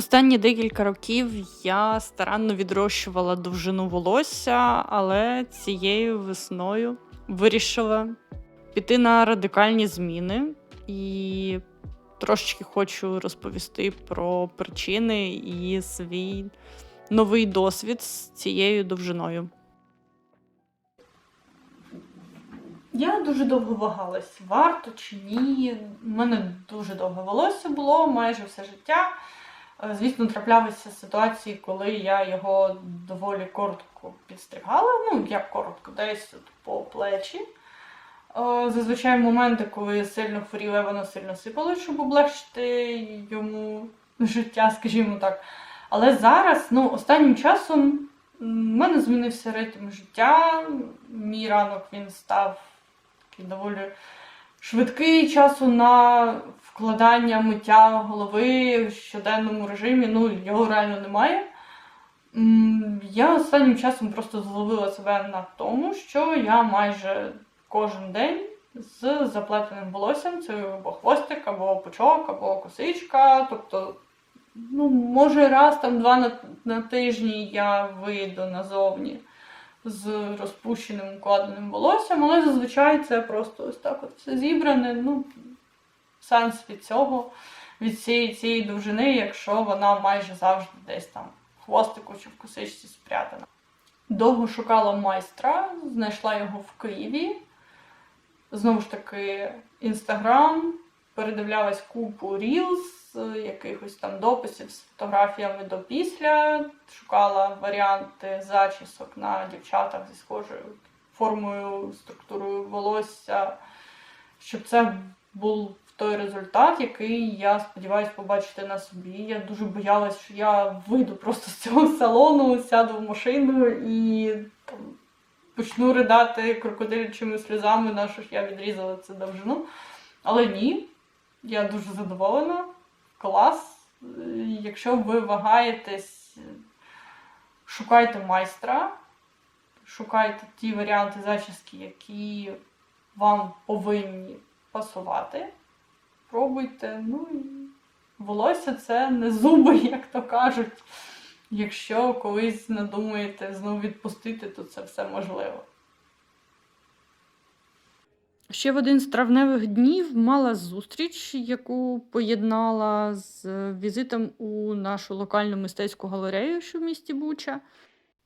Останні декілька років я старанно відрощувала довжину волосся, але цією весною вирішила піти на радикальні зміни і трошечки хочу розповісти про причини і свій новий досвід з цією довжиною. Я дуже довго вагалась, варто чи ні. У мене дуже довге волосся було майже все життя. Е, Звісно, траплялися ситуації, коли я його доволі коротко підстригала. Ну, як коротко, десь от по плечі. Е, Зазвичай моменти, коли я сильно хворіла, воно сильно сипало, щоб облегшити йому життя, скажімо так. Але зараз, ну, останнім часом в мене змінився ритм життя. Мій ранок він став такий доволі швидкий часу на вкладання миття голови в щоденному режимі. Ну, його реально немає. Я останнім часом просто зловила себе на тому, що я майже кожен день з заплетеним волоссям, це або хвостик, або пучок, або косичка. Тобто, ну, може, раз там два на, на тижні я вийду назовні з розпущеним укладеним волоссям, але зазвичай це просто ось так от все зібране. Ну, сенс від цього, від цієї цієї довжини, якщо вона майже завжди десь там в хвостику чи в косичці спрятана. Довго шукала майстра, знайшла його в Києві. Знову ж таки, інстаграм, передивлялась купу рілз, якихось там дописів з фотографіями до після, шукала варіанти зачісок на дівчатах зі схожою формою, структурою волосся, щоб це був той результат, який я сподіваюся побачити на собі. Я дуже боялась, що я вийду просто з цього салону, сяду в машину і там, почну ридати крокодилячими сльозами, на що ж я відрізала цю довжину. Але ні, я дуже задоволена. Клас. Якщо ви вагаєтесь, шукайте майстра, шукайте ті варіанти зачіски, які вам повинні пасувати. Пробуйте. Ну і волосся це не зуби, як то кажуть. Якщо колись надумаєте знову відпустити, то це все можливо. Ще в один з травневих днів мала зустріч, яку поєднала з візитом у нашу локальну мистецьку галерею, що в місті Буча.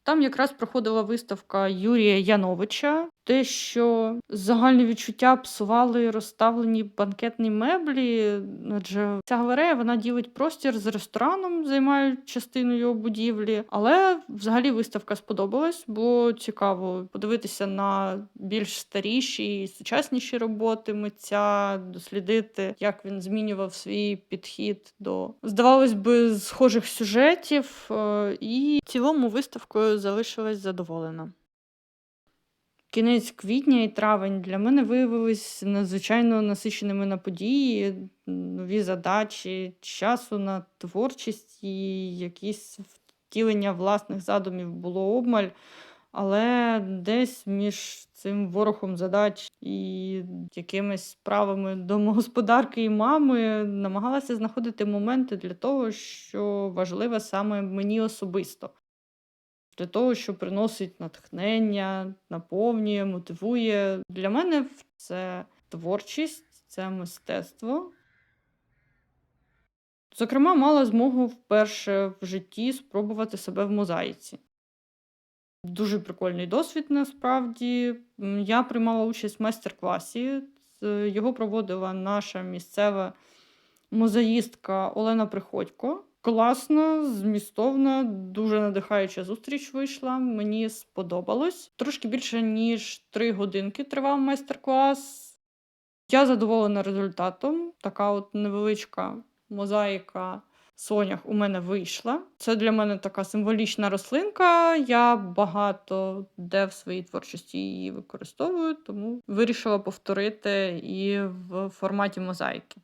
Там якраз проходила виставка Юрія Яновича. Те, що загальне відчуття псували розставлені банкетні меблі, адже ця галерея вона ділить простір з рестораном, займають частину його будівлі. Але взагалі виставка сподобалась, було цікаво подивитися на більш старіші і сучасніші роботи митця, дослідити, як він змінював свій підхід до, здавалось би, схожих сюжетів. е, І в цілому виставкою залишилась задоволена. Кінець квітня і травень для мене виявились надзвичайно насиченими на події, нові задачі, часу на творчість і якісь втілення власних задумів було обмаль. Але десь між цим ворохом задач і якимись справами домогосподарки і мами намагалася знаходити моменти для того, що важливе саме мені особисто для того, що приносить натхнення, наповнює, мотивує. Для мене це творчість, це мистецтво. Зокрема, мала змогу вперше в житті спробувати себе в мозаїці. Дуже прикольний досвід насправді. Я приймала участь в майстер-класі. Його проводила наша місцева мозаїстка Олена Приходько. Класно, змістовна, дуже надихаюча зустріч вийшла. Мені сподобалось. Трошки більше ніж три годинки тривав майстер-клас. Я задоволена результатом. Така от невеличка мозаїка сонях у мене вийшла. Це для мене така символічна рослинка. Я багато де в своїй творчості її використовую, тому вирішила повторити і в форматі мозаїки.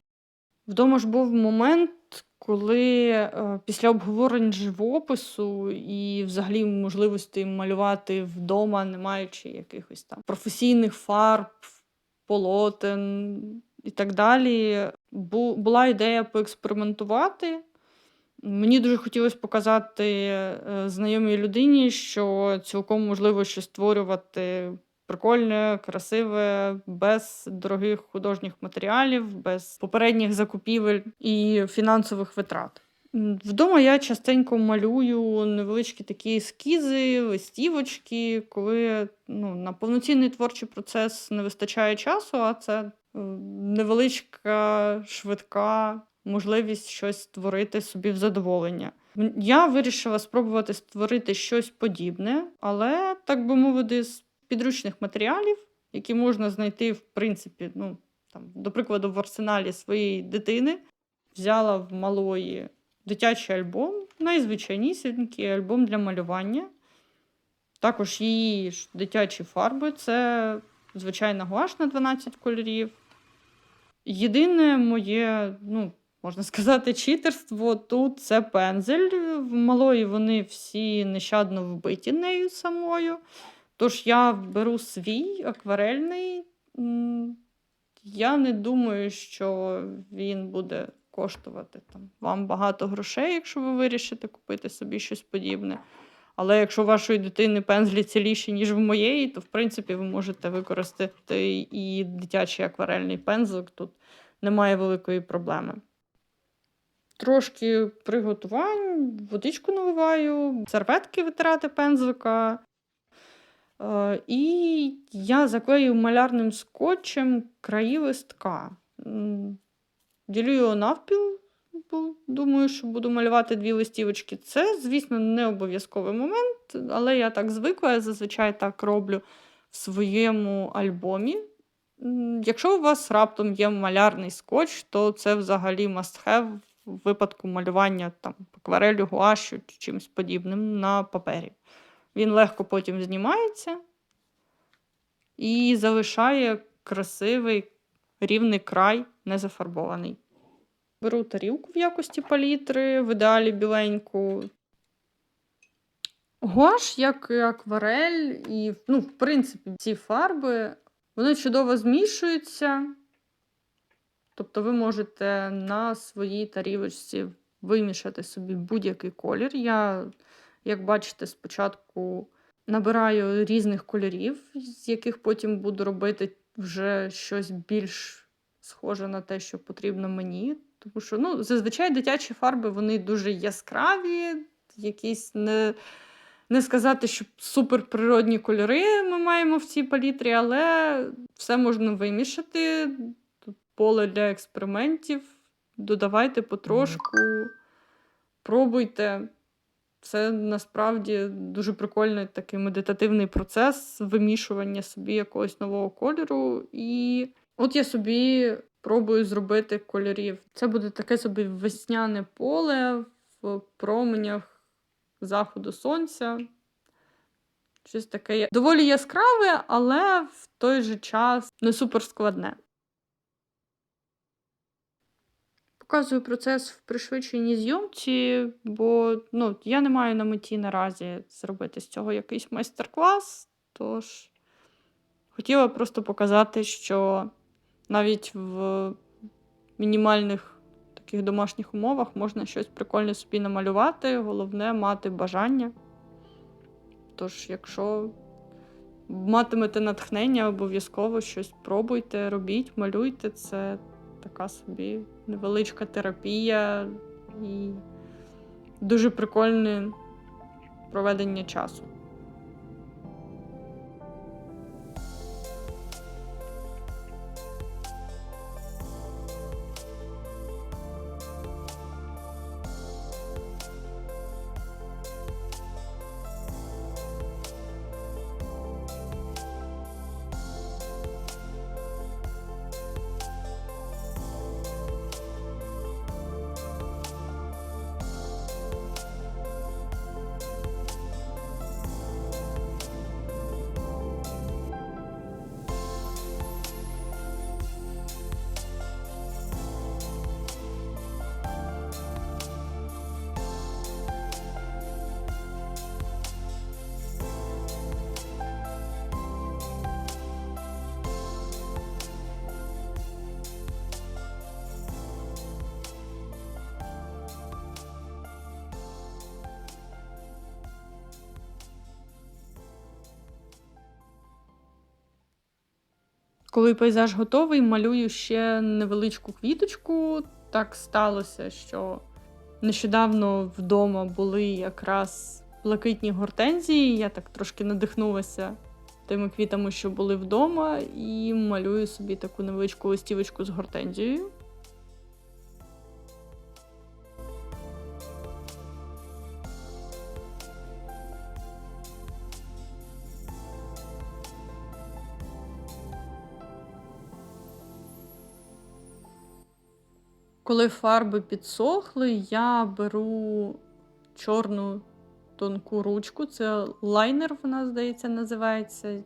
Вдома ж був момент, коли е, після обговорень живопису і взагалі можливості малювати вдома, не маючи якихось там професійних фарб, полотен і так далі, бу- була ідея поекспериментувати. Мені дуже хотілося показати е, знайомій людині, що цілком можливо щось створювати прикольне, красиве, без дорогих художніх матеріалів, без попередніх закупівель і фінансових витрат. Вдома я частенько малюю невеличкі такі ескізи, листівочки, коли ну, на повноцінний творчий процес не вистачає часу, а це е, невеличка, швидка можливість щось створити собі в задоволення. Я вирішила спробувати створити щось подібне, але, так би мовити, з підручних матеріалів, які можна знайти, в принципі, ну, там, до прикладу, в арсеналі своєї дитини. Взяла в малої дитячий альбом, найзвичайнісінький альбом для малювання. Також її дитячі фарби це звичайна гуаш на 12 кольорів. Єдине моє, ну, можна сказати, читерство тут це пензель. В малої вони всі нещадно вбиті нею самою. Тож я беру свій акварельний. Я не думаю, що він буде коштувати там, вам багато грошей, якщо ви вирішите купити собі щось подібне. Але якщо у вашої дитини пензлі ціліші, ніж в моєї, то в принципі ви можете використати і дитячий акварельний пензлик. Тут немає великої проблеми. Трошки приготувань, водичку наливаю, серветки витирати пензлика. І я заклею малярним скотчем краї листка. Ділю його навпіл, бо думаю, що буду малювати дві листівочки. Це, звісно, не обов'язковий момент, але я так звикла, я зазвичай так роблю в своєму альбомі. Якщо у вас раптом є малярний скотч, то це взагалі must have в випадку малювання там, акварелю, гуашю чи чимось подібним на папері. Він легко потім знімається і залишає красивий рівний край, не зафарбований. Беру тарілку в якості палітри, в ідеалі біленьку. Гуаш, як і акварель, і, ну, в принципі, ці фарби вони чудово змішуються. Тобто ви можете на своїй тарілочці вимішати собі будь-який колір. Я, як бачите, спочатку набираю різних кольорів, з яких потім буду робити вже щось більш схоже на те, що потрібно мені. Тому що ну, зазвичай дитячі фарби вони дуже яскраві, якісь не, не сказати, що суперприродні кольори ми маємо в цій палітрі, але все можна вимішати. Тут поле для експериментів. Додавайте потрошку, пробуйте. Це насправді дуже прикольний такий медитативний процес вимішування собі якогось нового кольору. І от я собі пробую зробити кольорів. Це буде таке собі весняне поле в променях заходу сонця. Щось таке доволі яскраве, але в той же час не супер Показую процес в пришвидшеній зйомці, бо ну, я не маю на меті наразі зробити з цього якийсь майстер-клас. Тож хотіла просто показати, що навіть в мінімальних таких домашніх умовах можна щось прикольне собі намалювати. Головне мати бажання. Тож, якщо матимете натхнення, обов'язково щось пробуйте, робіть, малюйте. Це така собі невеличка терапія і дуже прикольне проведення часу. Коли пейзаж готовий, малюю ще невеличку квіточку. Так сталося, що нещодавно вдома були якраз блакитні гортензії. Я так трошки надихнулася тими квітами, що були вдома, і малюю собі таку невеличку листівочку з гортензією. Коли фарби підсохли, я беру чорну тонку ручку, це лайнер, вона, здається, називається.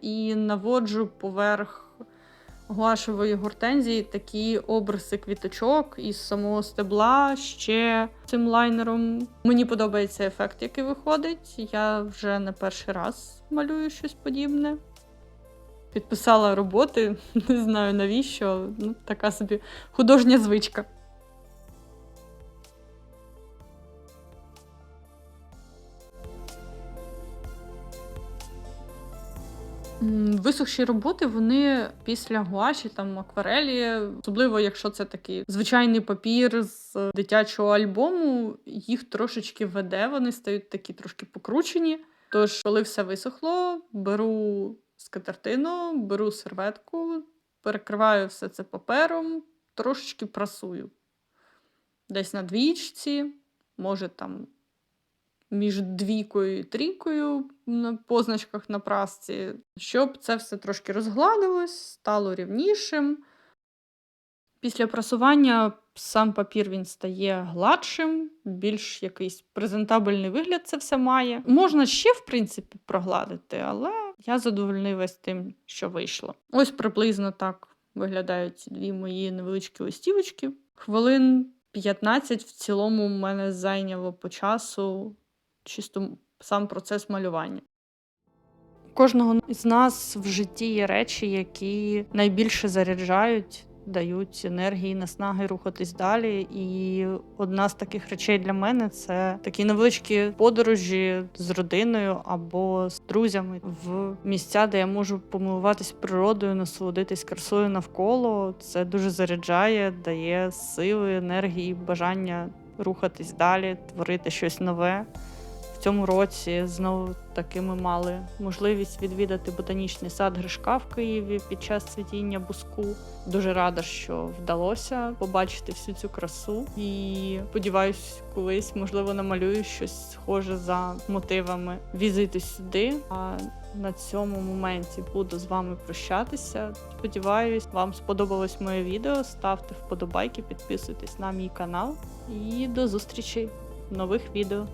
І наводжу поверх гуашевої гортензії такі обриси квіточок із самого стебла ще цим лайнером. Мені подобається ефект, який виходить. Я вже не перший раз малюю щось подібне. Підписала роботи, не знаю навіщо. Ну, така собі художня звичка. Висохші роботи вони після гуаші, там акварелі, особливо якщо це такий звичайний папір з дитячого альбому, їх трошечки веде, вони стають такі трошки покручені. Тож, коли все висохло, беру скатертину, беру серветку, перекриваю все це папером, трошечки прасую. Десь на двічці, може там між двійкою і трійкою на позначках на прасці, щоб це все трошки розгладилось, стало рівнішим. Після прасування сам папір він стає гладшим, більш якийсь презентабельний вигляд це все має. Можна ще, в принципі, прогладити, але я задовольнилась тим, що вийшло. Ось приблизно так виглядають дві мої невеличкі листівочки. Хвилин 15 в цілому в мене зайняло по часу чисто сам процес малювання. Кожного з нас в житті є речі, які найбільше заряджають, дають енергії, наснаги рухатись далі. І одна з таких речей для мене це такі невеличкі подорожі з родиною або з друзями в місця, де я можу помилуватись природою, насолодитись красою навколо. Це дуже заряджає, дає сили, енергії, бажання рухатись далі, творити щось нове. Цьому році знову таки ми мали можливість відвідати ботанічний сад Гришка в Києві під час цвітіння буску. Дуже рада, що вдалося побачити всю цю красу. І сподіваюсь, колись можливо намалюю щось схоже за мотивами візити сюди. А на цьому моменті буду з вами прощатися. Сподіваюсь, вам сподобалось моє відео. Ставте вподобайки, підписуйтесь на мій канал і до зустрічі в нових відео.